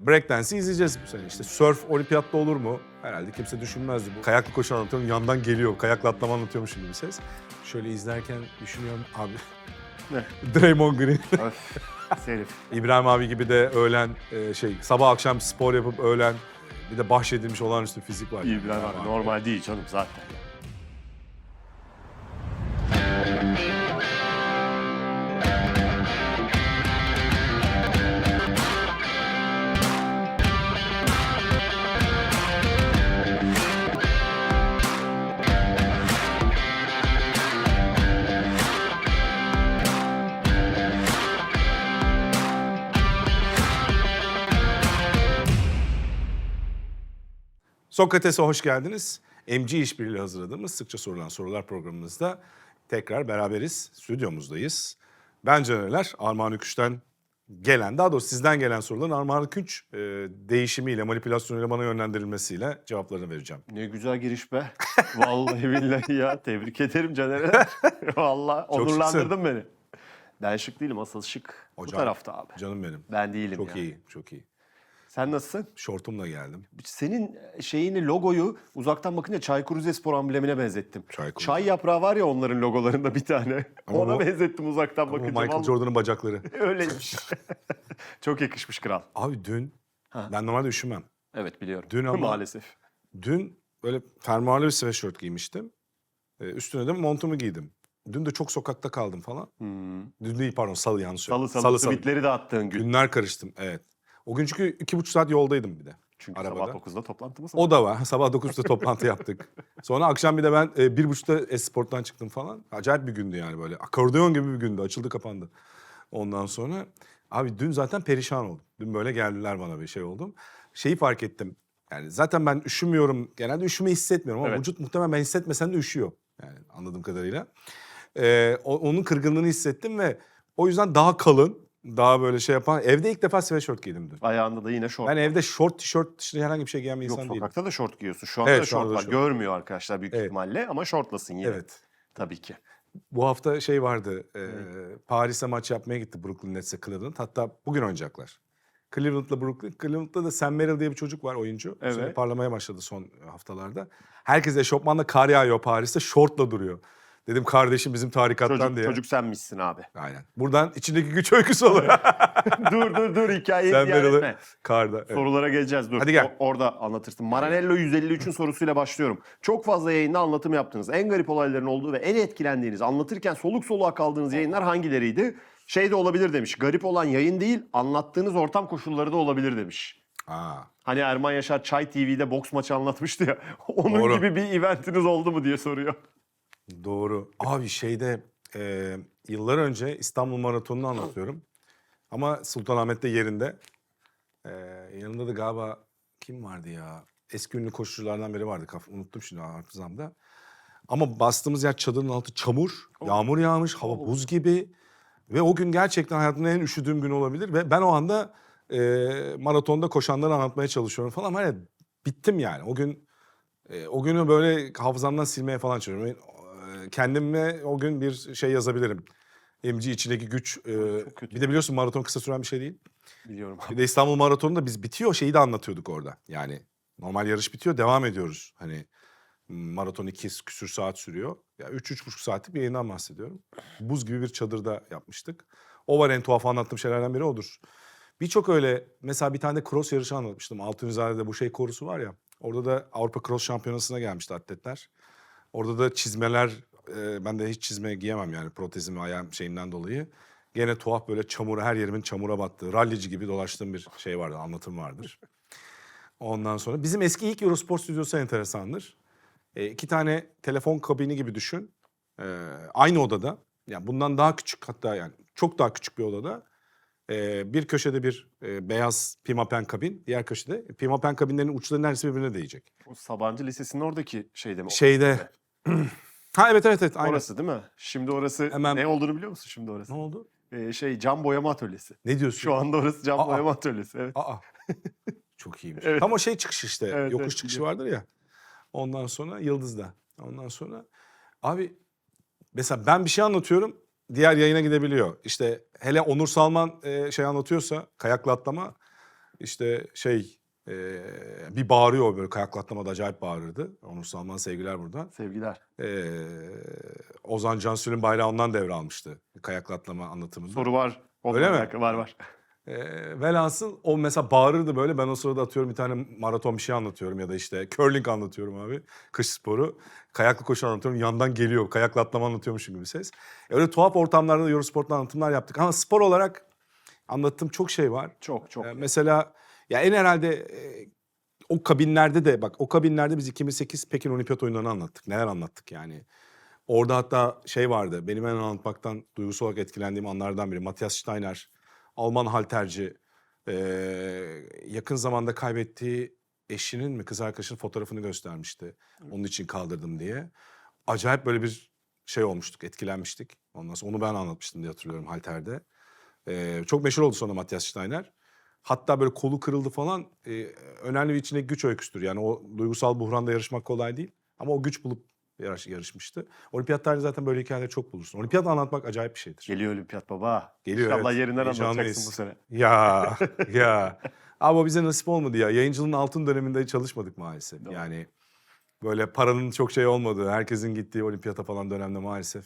Breakdance'i izleyeceğiz bu sene. İşte surf olimpiyatta olur mu? Herhalde kimse düşünmezdi. Bu kayaklı koşu anlatıyorum, yandan geliyor. Kayakla atlama anlatıyormuş gibi bir ses. Şöyle izlerken düşünüyorum abi. Ne? Draymond Green. Öf, Serif. İbrahim abi gibi de öğlen e, şey sabah akşam spor yapıp öğlen bir de bahşedilmiş olağanüstü fizik var. İbrahim abi normal değil canım zaten. Sokrates'e hoş geldiniz. MG işbirliğiyle hazırladığımız sıkça sorulan sorular programımızda tekrar beraberiz. Stüdyomuzdayız. Ben Canerler, Armağan Üküş'ten gelen, daha doğrusu sizden gelen soruların Armağan Üküş e, değişimiyle, manipülasyonuyla bana yönlendirilmesiyle cevaplarını vereceğim. Ne güzel giriş be. Vallahi billahi ya. Tebrik ederim Caner'e. Vallahi onurlandırdın beni. Ben şık değilim asıl şık. Bu Hocam. tarafta abi. Canım benim. Ben değilim Çok ya. iyi, çok iyi. Sen nasılsın? Şortumla geldim. Senin şeyini, logoyu uzaktan bakınca Çaykur Rizespor amblemine benzettim. Çaykur. Çay yaprağı var ya onların logolarında bir tane. Ama Ona bu- benzettim uzaktan Bu bakınca. Michael Vallahi Jordan'ın bacakları. Öyleymiş. Çok yakışmış kral. Abi dün, Ha. ben normalde üşümem. Evet biliyorum. Dün ama- Maalesef. Dün böyle fermuarlı bir sweatshirt giymiştim. Ee, üstüne de montumu giydim. Dün de çok sokakta kaldım falan. Hmm. Dün değil pardon salı yanlış Salı söyledim. salı, tweetleri de attığın gün. Günler karıştım evet. O gün çünkü iki buçuk saat yoldaydım bir de. Çünkü arabada. sabah 9'da toplantımız var. O da var. Sabah 9'da toplantı yaptık. Sonra akşam bir de ben e, bir buçukta Esport'tan çıktım falan. Acayip bir gündü yani böyle. Akordeon gibi bir gündü. Açıldı kapandı. Ondan sonra abi dün zaten perişan oldum. Dün böyle geldiler bana bir şey oldum. Şeyi fark ettim. Yani zaten ben üşümüyorum. Genelde üşüme hissetmiyorum ama Evet. vücut muhtemelen ben hissetmesem de üşüyor. Yani anladığım kadarıyla. Ee, onun kırgınlığını hissettim ve o yüzden daha kalın, daha böyle şey yapan. Evde ilk defa sweatshirt giydim dün. Ayağında da yine şort. Ben evde short, tişört dışında herhangi bir şey giyen bir Yok insan değilim. sokakta da şort giyiyorsun. Şu anda Evet, da şu şort da var. şort. Görmüyor arkadaşlar büyük Evet. ihtimalle ama şortlasın yine. Evet. Tabii ki. Bu hafta şey vardı. E, Paris'e maç yapmaya gitti Brooklyn Nets'e Cleveland. Hatta bugün oynayacaklar. Cleveland'la Brooklyn. Cleveland'da da Sam Merrill diye bir çocuk var oyuncu. Evet. Sonra parlamaya başladı son haftalarda. Herkes eşofmanla kar yağıyor Paris'te. Şortla duruyor. Dedim kardeşim bizim tarikattan Çocuk, diye. çocuk senmişsin abi. Aynen. Buradan içindeki güç öyküsü oluyor. dur dur dur hikayeyi Sen Merrill'ı etme. karda. evet. Sorulara geleceğiz dur. Hadi gel. O- orada anlatırsın. Maranello 153'ün sorusuyla başlıyorum. Çok fazla yayında anlatım yaptınız. En garip olayların olduğu ve en etkilendiğiniz, anlatırken soluk soluğa kaldığınız yayınlar hangileriydi? Şey de olabilir demiş. Garip olan yayın değil, anlattığınız ortam koşulları da olabilir demiş. Aa, Hani Erman Yaşar Çay TV'de boks maçı anlatmıştı ya. Onun Doğru. gibi bir eventiniz oldu mu diye soruyor. Doğru. Abi şeyde e, yıllar önce İstanbul Maratonu'nu anlatıyorum. Ama Sultanahmet'te yerinde. E, yanında da galiba kim vardı ya? Eski ünlü koşuculardan biri vardı. Kaf unuttum şimdi hafızamda. Ama bastığımız yer çadırın altı çamur. Yağmur yağmış, hava Oh. buz gibi. Ve o gün gerçekten hayatımda en üşüdüğüm gün olabilir. Ve ben o anda e, maratonda koşanları anlatmaya çalışıyorum falan. Hani bittim yani. O gün e, o günü böyle hafızamdan silmeye falan çalışıyorum. Kendime o gün bir şey yazabilirim. MG içindeki güç. e, bir de biliyorsun maraton kısa süren bir şey değil. Biliyorum. Bir de İstanbul Maratonu'nda biz bitiyor şeyi de anlatıyorduk orada. Yani normal yarış bitiyor devam ediyoruz. Hani maraton iki küsür saat sürüyor. Ya üç, üç buçuk saatlik bir yayından bahsediyorum. Buz gibi bir çadırda yapmıştık. O var en tuhaf anlattığım şeylerden biri odur. Birçok öyle mesela bir tane de cross yarışı anlatmıştım. Altunizade'de bu şey korusu var ya. Orada da Avrupa Cross Şampiyonası'na gelmişti atletler. Orada da çizmeler, e, ben de hiç çizme giyemem yani protezim ayağım şeyimden dolayı. Gene tuhaf böyle çamura, her yerimin çamura battığı, rallici gibi dolaştığım bir şey vardı, anlatım vardır. Ondan sonra bizim eski ilk Eurosport stüdyosu enteresandır. E, iki tane telefon kabini gibi düşün. E, aynı odada, yani bundan daha küçük hatta yani çok daha küçük bir odada. e, bir köşede bir e, beyaz pimapen kabin, diğer köşede pimapen kabinlerin uçları neredeyse birbirine değecek. O Sabancı Lisesi'nin oradaki şeyde mi? Şeyde... ha evet evet evet aynen. Orası değil mi? Şimdi orası Hemen- ne olduğunu biliyor musun şimdi orası? Ne oldu? Ee, şey cam boyama atölyesi. Ne diyorsun? Şu anda orası cam Aa. boyama atölyesi. Evet. Aa. Çok iyiymiş. Evet. Tam o şey çıkışı işte. Evet, yokuş evet, çıkışı vardır ya. Ondan sonra Yıldız'da. Ondan sonra abi mesela ben bir şey anlatıyorum. Diğer yayına gidebiliyor. İşte hele Onur Salman e, şey anlatıyorsa kayakla atlama işte şey e, bir bağırıyor böyle kayaklatmada acayip bağırırdı. Onur Salman sevgiler buradan. Sevgiler. E, Ozan Cansu'nun bayrağı ondan devralmıştı kayaklatlama anlatımında. Soru var. Öyle mi? Var var. E, velhasıl o mesela bağırırdı böyle ben o sırada atıyorum bir tane maraton bir şey anlatıyorum ya da işte curling anlatıyorum abi. Kış sporu. Kayaklı koşu anlatıyorum yandan geliyor kayakla atlama anlatıyormuşum gibi ses. E, öyle tuhaf ortamlarda da Eurosport'ta anlatımlar yaptık ama spor olarak anlattığım çok şey var. Çok çok. Ee, mesela ya en herhalde e, o kabinlerde de bak o kabinlerde biz 2008 Pekin Olimpiyat oyunlarını anlattık. Neler anlattık yani. Orada hatta şey vardı. Benim en anlatmaktan duygusal olarak etkilendiğim anlardan biri. Matthias Steiner, Alman halterci. yakın zamanda kaybettiği eşinin mi kız arkadaşının fotoğrafını göstermişti. Onun için kaldırdım diye. Acayip böyle bir şey olmuştuk, etkilenmiştik. Ondan sonra onu ben anlatmıştım diye hatırlıyorum halterde. Ee, çok meşhur oldu sonra Matthias Steiner. Hatta böyle kolu kırıldı falan. Ee, önemli bir içindeki güç öyküsüdür. Yani o duygusal buhranda yarışmak kolay değil. Ama o güç bulup yarış, yarışmıştı. Olimpiyatlarda zaten böyle hikayeleri çok bulursun. Olimpiyat anlatmak acayip bir şeydir. Geliyor olimpiyat baba. Geliyor, İnşallah evet. yerinden anlatacaksın bu sene. Ya ya. Ama bize nasip olmadı ya. Yayıncılığın altın döneminde çalışmadık maalesef. Doğru. Yani böyle paranın çok şey olmadığı, herkesin gittiği olimpiyata falan dönemde maalesef.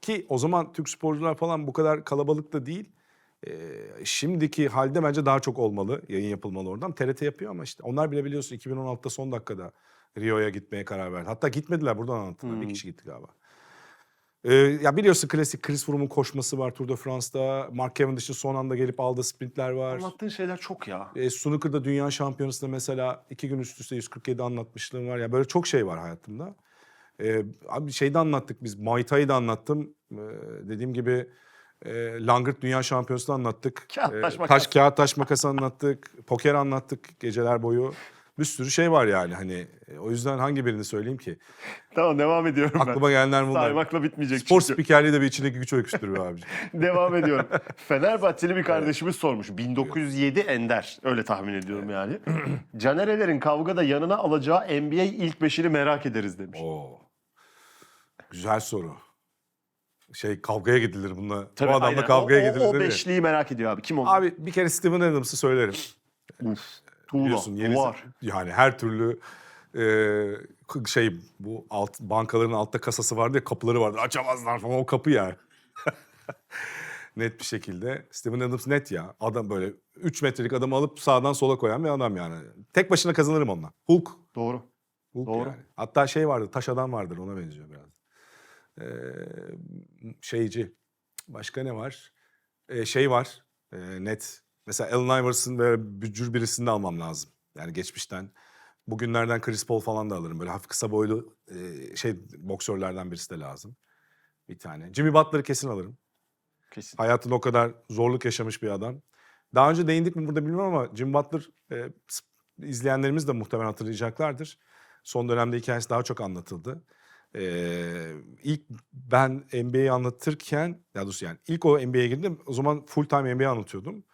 Ki o zaman Türk sporcular falan bu kadar kalabalık da değil. Ee, şimdiki halde bence daha çok olmalı. Yayın yapılmalı oradan. TRT yapıyor ama işte onlar bile biliyorsun 2016'da son dakikada Rio'ya gitmeye karar verdi. Hatta gitmediler buradan anlattılar. Bir Hmm. kişi gitti galiba. Ee, ya biliyorsun klasik Chris Froome'un koşması var Tour de France'da. Mark Cavendish'in son anda gelip aldığı sprintler var. Anlattığın şeyler çok ya. E, snooker'da dünya şampiyonasında mesela iki gün üst üste 147 anlatmışlığım var. Ya böyle çok şey var hayatımda. E, abi şeyde anlattık biz. Muay Thai'yi de anlattım. E, dediğim gibi e, Langırt Dünya Şampiyonası'nı anlattık. Kağıt, E, taş, taş, makas. kağıt taş makas anlattık. Poker anlattık geceler boyu. Bir sürü şey var yani hani. E, o yüzden hangi birini söyleyeyim ki? Tamam devam ediyorum ben. Aklıma gelenler bunlar. Saymakla bitmeyecek Spor çünkü. spikerliği de bir içindeki güç öyküsüdür be abiciğim. Devam ediyorum. Fenerbahçeli bir kardeşimiz sormuş. 1907 Ender. Öyle tahmin ediyorum yani. Canerelerin kavgada yanına alacağı NBA ilk beşini merak ederiz demiş. Oo. Güzel soru. Şey kavgaya gidilir bununla. Tabii, o adamla aynen. kavgaya o, gidilir o, o beşliği merak ediyor abi. Kim o? Abi bir kere Steven Adams'ı söylerim. Uf, Tuğla, Biliyorsun yeni Duvar. yani her türlü e, şey bu alt bankaların altta kasası vardı ya kapıları vardı açamazlar falan o kapı yani. net bir şekilde. Steven Adams net ya. Adam böyle 3 metrelik adamı alıp sağdan sola koyan bir adam yani. Tek başına kazanırım onunla. Hulk. Doğru. Hulk Doğru. yani. Hatta şey vardı taş adam vardır ona benziyor biraz. Ee, şeyci. Başka ne var? Ee, şey var. ee, net. Mesela Allen Iverson böyle bücür birisini de almam lazım. Yani geçmişten. Bugünlerden Chris Paul falan da alırım. Böyle hafif kısa boylu ee, şey boksörlerden birisi de lazım. Bir tane. Jimmy Butler'ı kesin alırım. Kesin. Hayatında o kadar zorluk yaşamış bir adam. Daha önce değindik mi burada bilmiyorum ama Jim Butler e, izleyenlerimiz de muhtemelen hatırlayacaklardır. Son dönemde hikayesi daha çok anlatıldı. Ee, ilk ben NBA'yi anlatırken, ya doğrusu yani ilk o NBA'ye girdim. O zaman full time NBA anlatıyordum.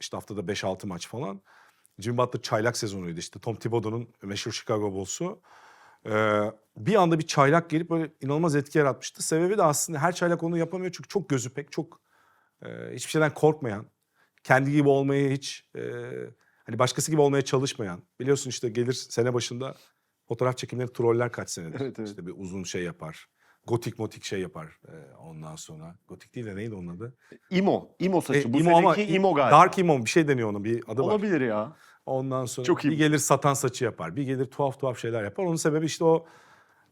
İşte haftada 5-6 maç falan. Jim Butler çaylak sezonuydu işte. Tom Thibodeau'nun meşhur Chicago Bulls'u. Ee, bir anda bir çaylak gelip böyle inanılmaz etki yaratmıştı. Sebebi de aslında her çaylak onu yapamıyor çünkü çok gözü pek, çok e, hiçbir şeyden korkmayan, kendi gibi olmayı hiç e, hani başkası gibi olmaya çalışmayan. Biliyorsun işte gelir sene başında fotoğraf çekimleri troller kaç senedir. Evet, evet. İşte bir uzun şey yapar. Gotik motik şey yapar e, ondan sonra. Gotik değil de neydi onun adı? İmo. İmo saçı. E, Bu imo ama seneki İmo galiba. Dark imo bir şey deniyor onun bir adı var. Olabilir ya. Ondan sonra Çok iyi. bir gelir satan saçı yapar. Bir gelir tuhaf tuhaf şeyler yapar. Onun sebebi işte o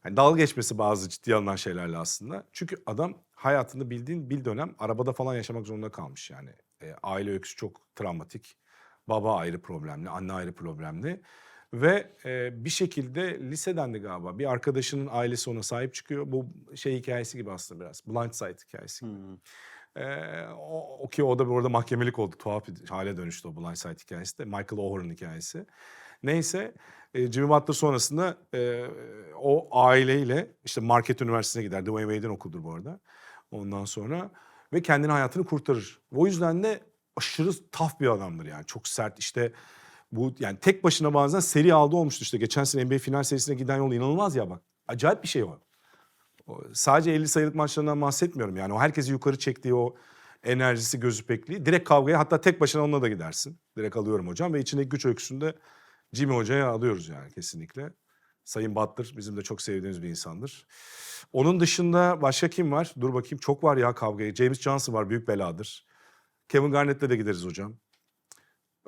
hani dalga geçmesi bazı ciddi alınan şeylerle aslında. Çünkü adam hayatında bildiğin bir dönem arabada falan yaşamak zorunda kalmış yani. E, aile öyküsü çok travmatik. Baba ayrı problemli, anne ayrı problemli. Ve e, bir şekilde liseden de galiba bir arkadaşının ailesi ona sahip çıkıyor. Bu şey hikayesi gibi aslında biraz. Blindside hikayesi gibi. Hmm. Ee, o, o ki o da orada mahkemelik oldu. Tuhaf bir hale dönüştü o Blindside hikayesi de. Michael Oher'ın hikayesi. Neyse e, Jimmy Butler sonrasında e, o aileyle işte Marquette Üniversitesi'ne gider. Dwayne Wade'in okuldur bu arada. Ondan sonra ve kendini hayatını kurtarır. O yüzden de aşırı tough bir adamdır yani. Çok sert işte bu yani tek başına bazen seri aldı olmuştu işte. Geçen sene NBA final serisine giden yol inanılmaz ya bak. Acayip bir şey var. O, sadece 50 sayılık maçlarından bahsetmiyorum yani. O herkesi yukarı çektiği o enerjisi, gözü pekliği. Direkt kavgaya hatta tek başına onunla da gidersin. Direkt alıyorum hocam ve içindeki güç öyküsünde Jimmy Hoca'ya alıyoruz yani kesinlikle. Sayın Butler bizim de çok sevdiğimiz bir insandır. Onun dışında başka kim var? Dur bakayım çok var ya kavgaya. James Johnson var büyük beladır. Kevin Garnett'le de gideriz hocam.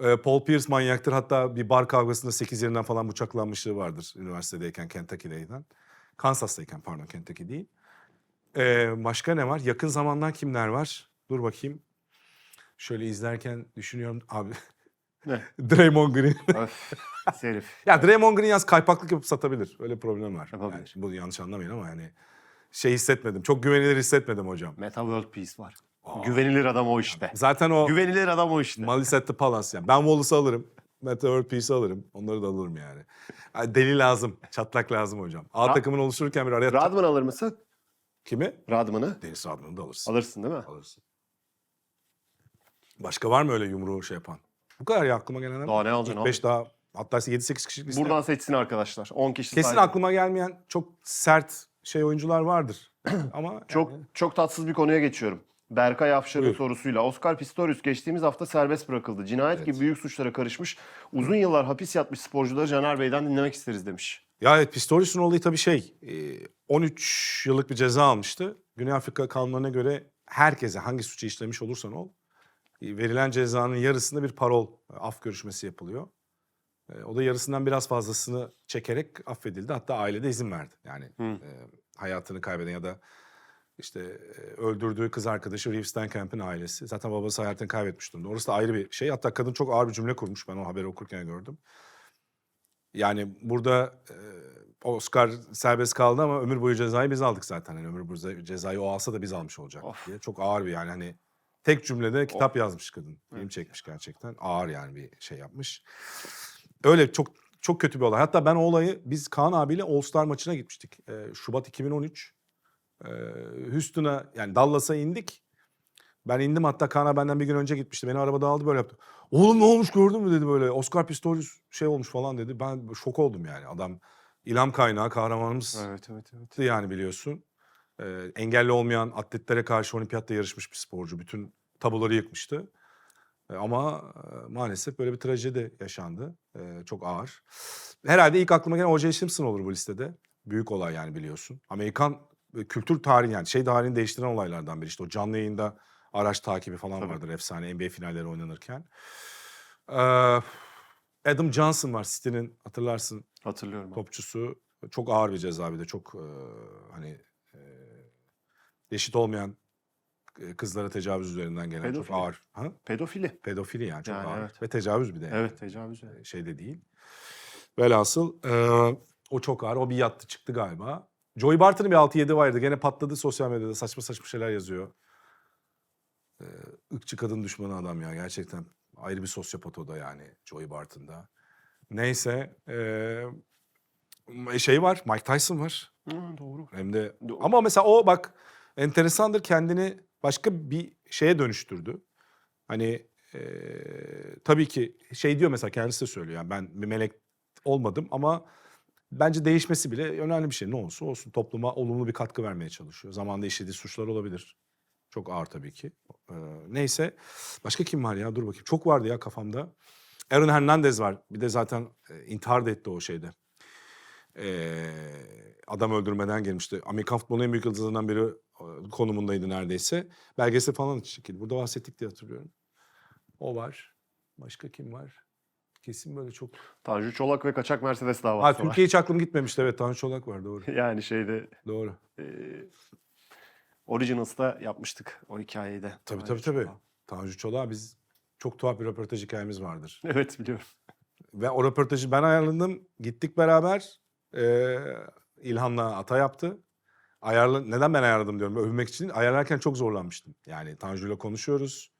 Ee, Paul Pierce manyaktır. Hatta bir bar kavgasında 8 yerinden falan bıçaklanmışlığı vardır üniversitedeyken Kentucky'deyken. Kansas'tayken pardon Kentucky değil. Ee, başka ne var? Yakın zamandan kimler var? Dur bakayım. Şöyle izlerken düşünüyorum abi. Ne? Draymond Green. Öf, pis herif. ya Draymond Green yaz kaypaklık yapıp satabilir. Öyle problem var. Yapabilir. Yani bunu yanlış anlamayın ama yani şey hissetmedim. Çok güvenilir hissetmedim hocam. Meta World Peace var. Güvenilir adam o işte. Zaten o Güvenilir adam o işte. Malice at the Palace yani. Ben Wallace'ı alırım. Meta World Peace'i alırım. Onları da alırım yani. Yani Deli lazım. Çatlak lazım hocam. A Ra- takımın oluştururken bir araya... Radman alır mısın? Kimi? Radman'ı. Deniz Radman'ı da alırsın. Alırsın değil mi? Alırsın. Başka var mı öyle yumruğu şey yapan? Bu kadar ya aklıma gelenler. Daha ne alacaksın abi? 5 daha hatta 7-8 kişilik liste. Buradan seçsin arkadaşlar. 10 kişi Kesin saydı. aklıma gelmeyen çok sert şey oyuncular vardır. Ama Çok yani çok tatsız bir konuya geçiyorum. Berkay Afşar'ın Buyur. sorusuyla Oscar Pistorius geçtiğimiz hafta serbest bırakıldı. Cinayet Evet. gibi büyük suçlara karışmış, uzun yıllar hapis yatmış sporcuları Caner Bey'den dinlemek isteriz demiş. Ya evet Pistorius'un olayı tabii şey e, 13 yıllık bir ceza almıştı. Güney Afrika kanunlarına göre herkese hangi suçu işlemiş olursan ol e, verilen cezanın yarısında bir parol e, af görüşmesi yapılıyor. E, O da yarısından biraz fazlasını çekerek affedildi. Hatta aile de izin verdi. Yani Hı. e, hayatını kaybeden ya da işte öldürdüğü kız arkadaşı Reeve Steenkamp'in ailesi. Zaten babası hayatını kaybetmiş durumda. Orası da ayrı bir şey. Hatta kadın çok ağır bir cümle kurmuş. Ben o haberi okurken gördüm. Yani burada Oscar serbest kaldı ama ömür boyu cezayı biz aldık zaten. Yani ömür boyu cezayı o alsa da biz almış olacak Of. diye. Çok ağır bir yani hani tek cümlede kitap yazmış kadın. Film çekmiş gerçekten. Ağır yani bir şey yapmış. Öyle çok çok kötü bir olay. Hatta ben o olayı biz Kaan abiyle All Star maçına gitmiştik. Ee, Şubat 2013. Ee, Houston'a yani Dallas'a indik. Ben indim hatta Kaan abi benden bir gün önce gitmişti. Beni arabada aldı böyle yaptı. Oğlum ne olmuş gördün mü dedi böyle. Oscar Pistorius şey olmuş falan dedi. Ben şok oldum yani. Adam ilham kaynağı kahramanımız Evet evet evet. yani biliyorsun. Ee, engelli olmayan atletlere karşı olimpiyatta yarışmış bir sporcu. Bütün tabuları yıkmıştı. Ee, ama e, maalesef böyle bir trajedi yaşandı. Ee, çok ağır. Herhalde ilk aklıma gelen O.J. Simpson olur bu listede. Büyük olay yani biliyorsun. Amerikan kültür tarihi yani şey tarihini değiştiren olaylardan biri. İşte o canlı yayında araç takibi falan Tabii. vardır efsane NBA finalleri oynanırken. Ee, Adam Johnson var City'nin hatırlarsın Hatırlıyorum. topçusu. Çok ağır bir ceza bir de çok e, hani e, eşit olmayan kızlara tecavüz üzerinden gelen Pedofili. çok ağır. Ha? Pedofili. Pedofili yani çok Yani ağır. evet. Ve tecavüz bir de. yani. Evet tecavüz. Şey de değil. Velhasıl e, o çok ağır. O bir yattı çıktı galiba. Joey Barton'ın bir 6-7 vardı. Gene patladı sosyal medyada. Saçma saçma şeyler yazıyor. E, ırkçı kadın düşmanı adam ya gerçekten. Ayrı bir sosyopat o da yani Joey Barton'da. Neyse. E, şey var. Mike Tyson var. Hı, doğru. Hem de Doğru. ama mesela o bak enteresandır kendini başka bir şeye dönüştürdü. Hani eee, tabii ki şey diyor mesela kendisi de söylüyor. Yani ben bir melek olmadım ama bence değişmesi bile önemli bir şey. Ne olursa olsun topluma olumlu bir katkı vermeye çalışıyor. Zamanında işlediği suçlar olabilir. Çok ağır tabii ki. Eee, neyse başka kim var ya dur bakayım. Çok vardı ya kafamda. Aaron Hernandez var. Bir de zaten e, intihar da etti o şeyde. Eee, adam öldürmeden gelmişti. Amerikan futbolunun en büyük yıldızlarından biri e, konumundaydı neredeyse. Belgesel falan çekildi. Burada bahsettik diye hatırlıyorum. O var. Başka kim var? Kesin böyle çok... Tanju Çolak ve Kaçak Mercedes davası Ha var. Türkiye hiç aklım gitmemişti. Evet Tanju Çolak var doğru. Yani şeyde Doğru. e, Originals'ta yapmıştık o hikayeyi de. Tabii Tanju tabii tabii. Çolak. Tanju Çolak biz çok tuhaf bir röportaj hikayemiz vardır. Evet biliyorum. Ve o röportajı ben ayarladım. Gittik beraber. Ee, İlhan'la ata yaptı. Ayarla, neden ben ayarladım diyorum. Övmek için. Ayarlarken çok zorlanmıştım. Yani Tanju'yla konuşuyoruz.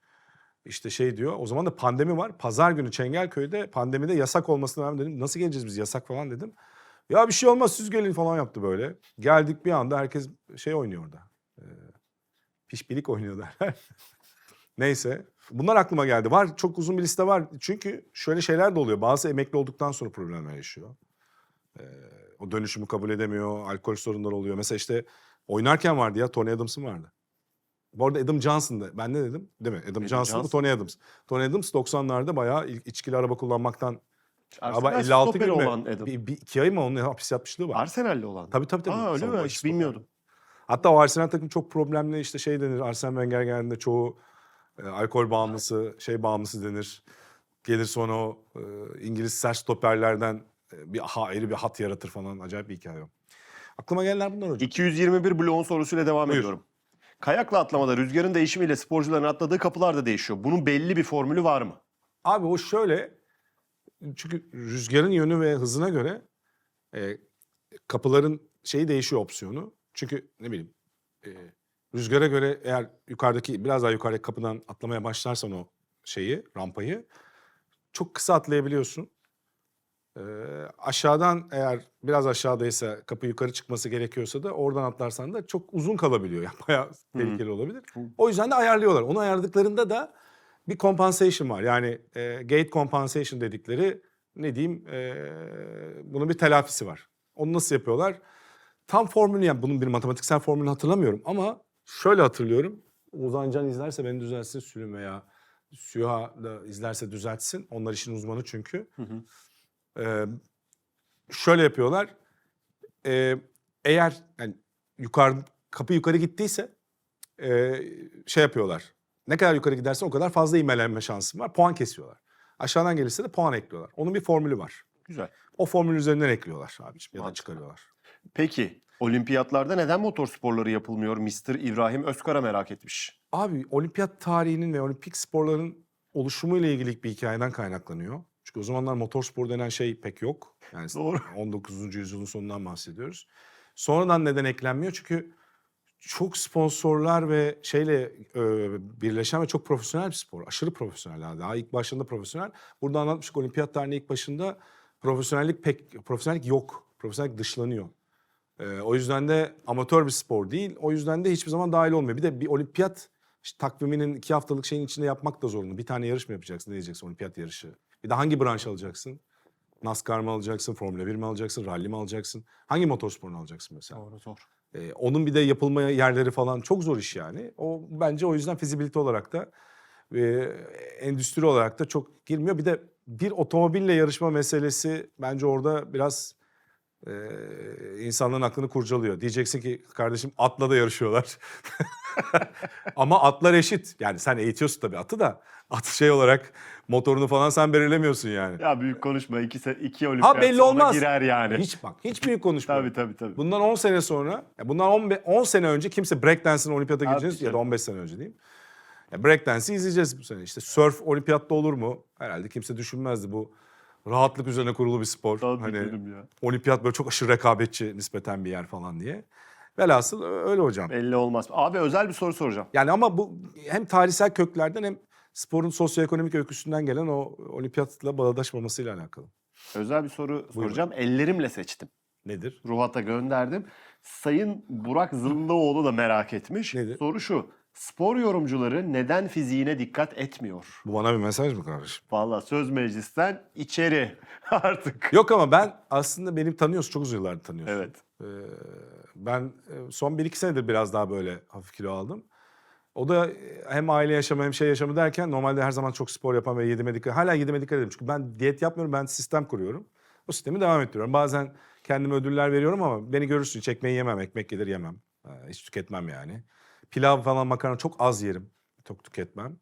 İşte şey diyor. O zaman da pandemi var. Pazar günü Çengelköy'de pandemide yasak olmasına rağmen dedim. Nasıl geleceğiz biz yasak falan dedim. Ya bir şey olmaz siz gelin falan yaptı böyle. Geldik bir anda herkes şey oynuyor orada. Ee, pişpilik oynuyor derler. Neyse. Bunlar aklıma geldi. Var çok uzun bir liste var. Çünkü şöyle şeyler de oluyor. Bazı emekli olduktan sonra problemler yaşıyor. Ee, o dönüşümü kabul edemiyor. Alkol sorunları oluyor. Mesela işte oynarken vardı ya Tony Adams'ın vardı. Bu arada Adam Johnson'da ben ne dedim? Değil mi? Adam, Adam Johnson, Johnson. Tony Adams. Tony Adams 90'larda bayağı il- içkili araba kullanmaktan ama Arsenal 56 stoperi gün mü? olan Adam. Bir, bir, iki ay mı onun hapis yatmışlığı var. Arsenal'li olan. Tabii tabii tabii. Aa öyle mi? Hiç bilmiyordum. Hatta o Arsenal takım çok problemli işte şey denir. Arsene Wenger geldiğinde çoğu e, alkol bağımlısı, şey bağımlısı denir. Gelir sonra o e, İngiliz sert stoperlerden e, bir ha, ayrı bir hat yaratır falan. Acayip bir hikaye o. Aklıma gelenler bunlar hocam. 221 bloğun sorusuyla devam Buyur. ediyorum. Kayakla atlamada rüzgarın değişimiyle sporcuların atladığı kapılar da değişiyor. Bunun belli bir formülü var mı? Abi o şöyle. Çünkü rüzgarın yönü ve hızına göre e, kapıların şeyi değişiyor opsiyonu. Çünkü ne bileyim e, rüzgara göre eğer yukarıdaki biraz daha yukarıdaki kapıdan atlamaya başlarsan o şeyi rampayı çok kısa atlayabiliyorsun. E, aşağıdan eğer biraz aşağıdaysa kapı yukarı çıkması gerekiyorsa da oradan atlarsan da çok uzun kalabiliyor. Yani bayağı tehlikeli olabilir. O yüzden de ayarlıyorlar. Onu ayarladıklarında da bir compensation var. Yani e, gate compensation dedikleri ne diyeyim e, bunun bir telafisi var. Onu nasıl yapıyorlar? Tam formülü yani bunun bir matematiksel formülünü hatırlamıyorum ama şöyle hatırlıyorum. Ozan Can izlerse beni düzeltsin Sülüm veya Süha da izlerse düzeltsin. Onlar işin uzmanı çünkü. Ee, şöyle yapıyorlar. Ee, eğer yani yukarı kapı yukarı gittiyse e, şey yapıyorlar. Ne kadar yukarı gidersen o kadar fazla imelenme şansın var. Puan kesiyorlar. Aşağıdan gelirse de puan ekliyorlar. Onun bir formülü var. Güzel. O formül üzerinden ekliyorlar abiciğim ya da Mantıklı. çıkarıyorlar. Peki olimpiyatlarda neden motor sporları yapılmıyor? Mr. İbrahim Özkara merak etmiş. Abi olimpiyat tarihinin ve olimpik sporların oluşumuyla ilgili bir hikayeden kaynaklanıyor. Çünkü o zamanlar motorspor denen şey pek yok. Yani Doğru. 19. yüzyılın sonundan bahsediyoruz. Sonradan neden eklenmiyor? Çünkü çok sponsorlar ve şeyle e, birleşen ve çok profesyonel bir spor. Aşırı profesyonel. Daha ilk başında profesyonel. Burada anlatmıştık olimpiyat tarihinin ilk başında profesyonellik pek profesyonellik yok. Profesyonellik dışlanıyor. E, o yüzden de amatör bir spor değil. O yüzden de hiçbir zaman dahil olmuyor. Bir de bir olimpiyat işte takviminin iki haftalık şeyin içinde yapmak da zorunda. Bir tane yarış mı yapacaksın? Ne diyeceksin olimpiyat yarışı? Bir de hangi branş alacaksın? NASCAR mı alacaksın? Formula 1 mi alacaksın? Rally mi alacaksın? Hangi motorsporunu alacaksın mesela? Doğru zor. Ee, onun bir de yapılma yerleri falan çok zor iş yani. O bence o yüzden fizibilite olarak da e, endüstri olarak da çok girmiyor. Bir de bir otomobille yarışma meselesi bence orada biraz e, insanların aklını kurcalıyor. Diyeceksin ki kardeşim atla da yarışıyorlar. Ama atlar eşit. Yani sen eğitiyorsun tabii atı da at şey olarak motorunu falan sen belirlemiyorsun yani. Ya büyük konuşma. İki, se- iki olimpiyat Ha belli olmaz. girer yani. Hiç bak hiç büyük konuşma. Tabii tabii tabii. Bundan 10 sene sonra, ya bundan 10, 10 sene önce kimse breakdance'ın olimpiyata gireceğiz ya da canım. 15 sene önce diyeyim. Ya breakdance'i izleyeceğiz bu sene. İşte surf olimpiyatta olur mu? Herhalde kimse düşünmezdi bu. Rahatlık üzerine kurulu bir spor. Tabii hani ya. olimpiyat böyle çok aşırı rekabetçi nispeten bir yer falan diye. Velhasıl öyle hocam. Belli olmaz. Abi özel bir soru soracağım. Yani ama bu hem tarihsel köklerden hem sporun sosyoekonomik öyküsünden gelen o olimpiyatla bağdaşmamasıyla alakalı. Özel bir soru soracağım. Ellerimle seçtim. Nedir? Ruhat'a gönderdim. Sayın Burak Zıllıoğlu da merak etmiş. Nedir? Soru şu. Spor yorumcuları neden fiziğine dikkat etmiyor? Bu bana bir mesaj mı kardeşim? Vallahi söz meclisten içeri artık. Yok ama ben aslında benim tanıyorsun çok uzun yıllardır tanıyorsun. Evet. Ee, ben e, son 1-2 senedir biraz daha böyle hafif kilo aldım. O da e, hem aile yaşamı hem şey yaşamı derken normalde her zaman çok spor yapan ve yediğime dikkat, hala yediğime dikkat ediyorum. Çünkü ben diyet yapmıyorum, ben sistem kuruyorum. O sistemi devam ettiriyorum. Bazen kendime ödüller veriyorum ama beni görürsün hiç ekmeği yemem, ekmek gelir yemem. Ee, Hiç tüketmem yani. Pilav falan makarna çok az yerim, çok tüketmem.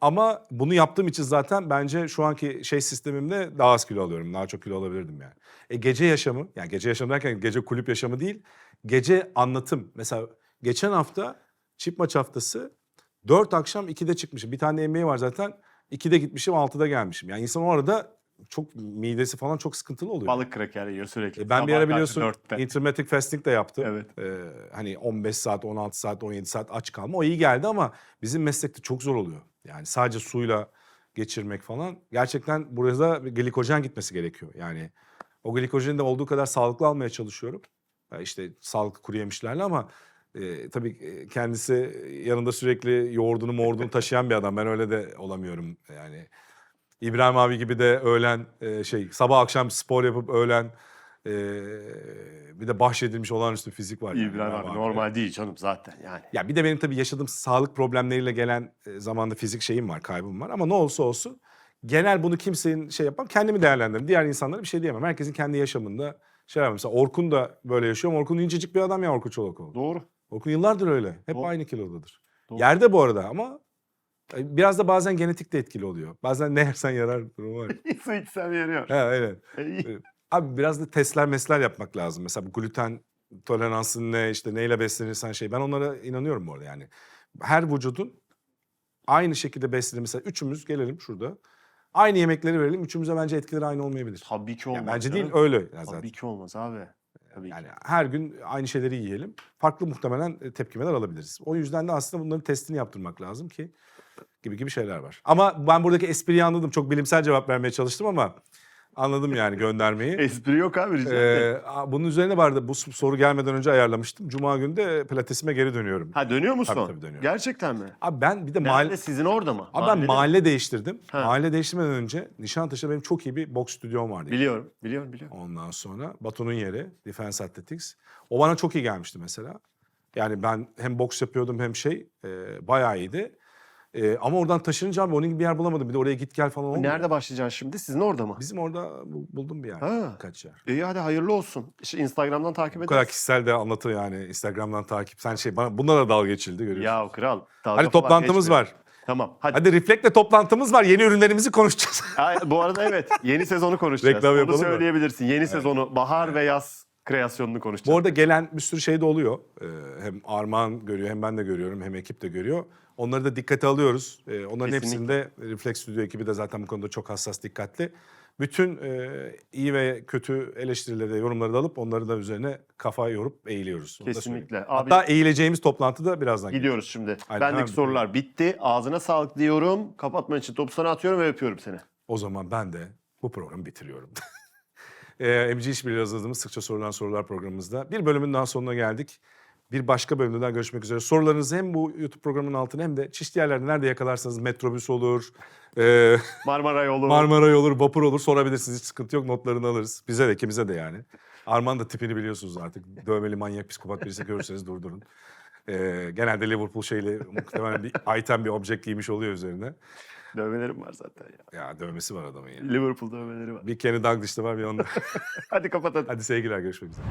Ama bunu yaptığım için zaten bence şu anki şey sistemimde daha az kilo alıyorum. Daha çok kilo alabilirdim yani. E gece yaşamı, yani gece yaşamı derken gece kulüp yaşamı değil. Gece anlatım. Mesela geçen hafta çift maç haftası 4 akşam 2'de çıkmışım. Bir tane emeği var zaten. 2'de gitmişim 6'da gelmişim. Yani insan o arada çok midesi falan çok sıkıntılı oluyor. Balık kraker yiyor sürekli. E ben bir Sabah ara karşı biliyorsun dörtte. intermittent fasting de yaptım. Evet. Ee, hani 15 saat, 16 saat, 17 saat aç kalma. O iyi geldi ama bizim meslekte çok zor oluyor. Yani sadece suyla geçirmek falan. Gerçekten burada bir glikojen gitmesi gerekiyor. Yani o glikojeni de olduğu kadar sağlıklı almaya çalışıyorum. Ya işte sağlıklı kuru yemişlerle ama e, tabii e, kendisi yanında sürekli yoğurdunu moğurdunu taşıyan bir adam. Ben öyle de olamıyorum yani. İbrahim abi gibi de öğlen e, şey sabah akşam spor yapıp öğlen Ee, bir de bahşedilmiş olağanüstü fizik var. yani İbrahim abi Bravo normal değil canım zaten yani. Ya bir de benim tabii yaşadığım sağlık problemleriyle gelen e, zamanda fizik şeyim var, kaybım var. Ama ne olursa olsun genel bunu kimsenin şey yapmam. Kendimi değerlendiririm. Diğer insanlara bir şey diyemem. Herkesin kendi yaşamında şey var. Mesela Orkun da böyle yaşıyor. Orkun incecik bir adam ya Orkun Çolakoğlu. Doğru. Orkun yıllardır öyle. Hep Doğru. aynı kilodadır. Doğru. Yerde bu arada ama e, biraz da bazen genetik de etkili oluyor. Bazen ne yersen yarar durumu var. Su içsem yeriyor. ha, aynen. Ey, Abi biraz da testler mesler yapmak lazım. Mesela bu gluten toleransın ne işte neyle beslenirsen şey. Ben onlara inanıyorum bu arada yani. Her vücudun aynı şekilde beslenir. Mesela üçümüz gelelim şurada. Aynı yemekleri verelim. Üçümüze bence etkileri aynı olmayabilir. Tabii ki Yani olmaz. bence değil öyle ya zaten. Tabii ki olmaz abi. Tabii Yani ki. her gün aynı şeyleri yiyelim. Farklı muhtemelen e, tepkimeler alabiliriz. O yüzden de aslında bunların testini yaptırmak lazım ki gibi gibi şeyler var. Ama ben buradaki espriyi anladım. Çok bilimsel cevap vermeye çalıştım ama anladım yani göndermeyi. Espri yok abi rica. Ee, bunun üzerine vardı. Bu soru gelmeden önce ayarlamıştım. Cuma günü de pilatesime geri dönüyorum. Ha dönüyor musun? Tabii, tabii dönüyorum. Gerçekten mi? Abi ben bir de Nerede mahalle... sizin orada mı? Abi ben Mahallede mi? mahalle değiştirdim. Ha. Mahalle değiştirmeden önce Nişantaşı'da benim çok iyi bir boks stüdyom vardı. Biliyorum, biliyorum, biliyorum. Ondan sonra Batu'nun yeri Defense Athletics. O bana çok iyi gelmişti mesela. Yani ben hem boks yapıyordum hem şey e, bayağı iyiydi. E, ama oradan taşınınca abi onun gibi bir yer bulamadım. Bir de oraya git gel falan olmuyor. Nerede başlayacaksın şimdi? Sizin orada mı? Bizim orada bu- buldum bir yer. Ha. Birkaç yer. İyi hadi hayırlı olsun. İşte Instagram'dan takip Bu kadar ederiz. kişisel de anlatı yani Instagram'dan takip. Sen şey bana bunlara da dalga geçildi görüyorsun. Ya kral. dalga Hadi falan toplantımız geçmiyor. var. Tamam. Hadi. Hadi Reflect'le toplantımız var. Yeni ürünlerimizi konuşacağız. Ay, bu arada evet. Yeni sezonu konuşacağız. Reklam Onu yapalım mı? söyleyebilirsin. Yeni sezonu bahar ve yaz kreasyonunu konuşacağız. Bu arada gelen bir sürü şey de oluyor. Ee, hem Armağan görüyor hem ben de görüyorum hem ekip de görüyor. Onları da dikkate alıyoruz. Ee, onların Kesinlikle. hepsinde Reflex Studio ekibi de zaten bu konuda çok hassas, dikkatli. Bütün e, iyi ve kötü eleştirileri de yorumları da alıp onları da üzerine kafa yorup eğiliyoruz. Onu. Kesinlikle. Abi Hatta eğileceğimiz toplantı da birazdan gidiyoruz şimdi. Hadi, Bendeki hemen sorular bitti. Ağzına sağlık diyorum. Kapatman için topu sana atıyorum ve öpüyorum seni. O zaman ben de bu programı bitiriyorum. Ee, MC İşbirliği hazırladığımız Sıkça Sorulan Sorular programımızda bir bölümün daha sonuna geldik. Bir başka bölümde daha görüşmek üzere. Sorularınızı hem bu YouTube programının altına hem de çeşitli yerlerde nerede yakalarsanız metrobüs olur, e, Marmara yolu. Marmaray olur, vapur olur sorabilirsiniz. Hiç sıkıntı yok notlarını alırız. Bize de ikimize de yani. Arman da tipini biliyorsunuz artık. Dövmeli manyak psikopat birisi görürseniz durdurun. Ee, genelde Liverpool şeyle muhtemelen bir item bir object giymiş oluyor üzerine. Dövmelerim var zaten ya. Ya dövmesi var adamın yani. Liverpool dövmeleri var. Bir Kenny Douglas'ta var bir onda. Hadi kapat hadi. Hadi sevgiler görüşmek üzere.